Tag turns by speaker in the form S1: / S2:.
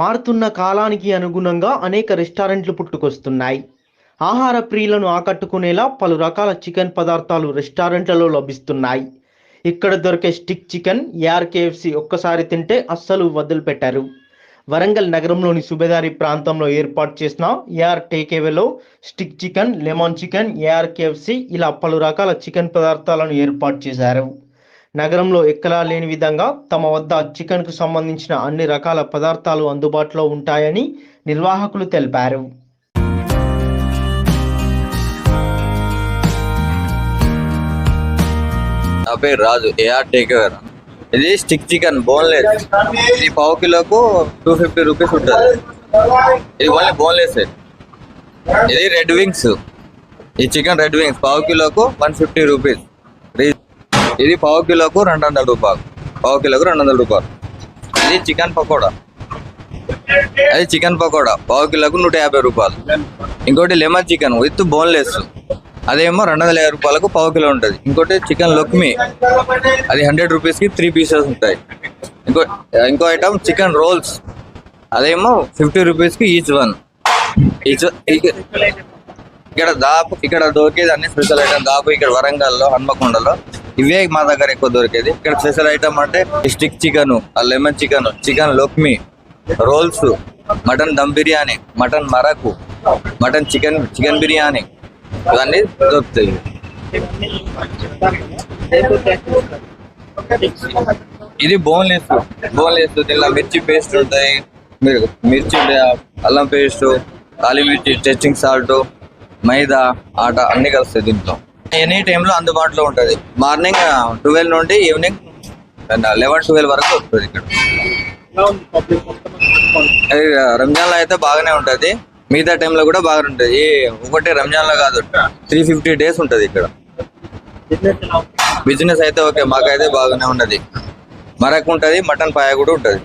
S1: మారుతున్న కాలానికి అనుగుణంగా అనేక రెస్టారెంట్లు పుట్టుకొస్తున్నాయి. ఆహార ప్రియులను ఆకట్టుకునేలా పలు రకాల చికెన్ పదార్థాలు రెస్టారెంట్లలో లభిస్తున్నాయి. ఇక్కడ దొరికే స్టిక్ చికెన్ ఏఆర్కేఎఫ్సి ఒక్కసారి తింటే అస్సలు వదిలిపెట్టారు. వరంగల్ నగరంలోని సుబేదారి ప్రాంతంలో ఏర్పాటు చేసిన AR టేకేవేలో stick chicken lemon chicken AR KFC ఇలా పలు రకాల చికెన్ పదార్థాలను ఏర్పాటు చేశారు. నగరంలో ఎక్కడా లేని విధంగా తమ వద్ద చికెన్కు సంబంధించిన అన్ని రకాల పదార్థాలు అందుబాటులో ఉంటాయని నిర్వాహకులు తెలిపారు.
S2: నా పేరు రాజు ఏఆర్ టేకేవర్ ఇది స్టిక్ చికెన్ బోన్లెస్ ఇది పావు కిలోకు టూ ఫిఫ్టీ రూపీస్ ఉంటుంది. ఇది ఓన్లీ బోన్లెస్ ఇది రెడ్ వింగ్స్. ఈ చికెన్ రెడ్ వింగ్స్ పావు కిలోకు వన్ ఫిఫ్టీ రూపీస్. ఇది పావు కిలోకు రెండు వందల రూపాయలు. పావు కిలోకు రెండు వందల రూపాయలు. ఇది చికెన్ పకోడా. అది చికెన్ పకోడా. పావు కిలోకు నూట యాభై రూపాయలు. ఇంకోటి లెమన్ చికెన్ విత్ బోన్లెస్. అదేమో రెండు వందల యాభై రూపాయలకు పావు కిలో ఉంటుంది. ఇంకోటి చికెన్ లొక్మి. అది హండ్రెడ్ రూపీస్కి త్రీ పీసెస్ ఉంటాయి. ఇంకో ఇంకో ఐటమ్ చికెన్ రోల్స్. అదేమో ఫిఫ్టీ రూపీస్కి ఈచ్ వన్. ఈచ్ ఇక్కడ దాపు ఇక్కడ దొరికేది అన్ని స్పెషల్ ఐటమ్ దాపు ఇక్కడ వరంగల్లో హన్మకొండలో. ఇవే మా దగ్గర ఎక్కువ దొరికేది. ఇక్కడ స్పెషల్ ఐటమ్ అంటే stick chicken lemon chicken chicken లోక్మి rolls mutton dum biryani mutton మరకు mutton chicken chicken biryani ఇవన్నీ దొరుకుతాయి. ఇది బోన్లెస్ బోన్లెస్ దీనిలో మిర్చి పేస్ట్ ఉంటాయి. మిర్చి అల్లం పేస్ట్ కాలి మిర్చి టెస్టింగ్ సాల్ట్ మైదా ఆట అన్ని కలుస్తాయి దీంట్లో. ఎనీ టైంలో అందుబాటులో ఉంటుంది. మార్నింగ్ ట్వెల్వ్ నుండి ఈవినింగ్ లెవెన్ ట్వెల్వ్ వరకు వస్తుంది ఇక్కడ. రంజాన్లో అయితే బాగానే ఉంటది. మిగతా టైంలో కూడా బాగానే ఉంటది. ఒకటి ఒకటే రంజాన్లో కాదు. త్రీ ఫిఫ్టీ డేస్ ఉంటది ఇక్కడ. బిజినెస్ అయితే ఓకే మాకైతే బాగానే ఉన్నది. మరకు ఉంటది మటన్ పాయ కూడా ఉంటది.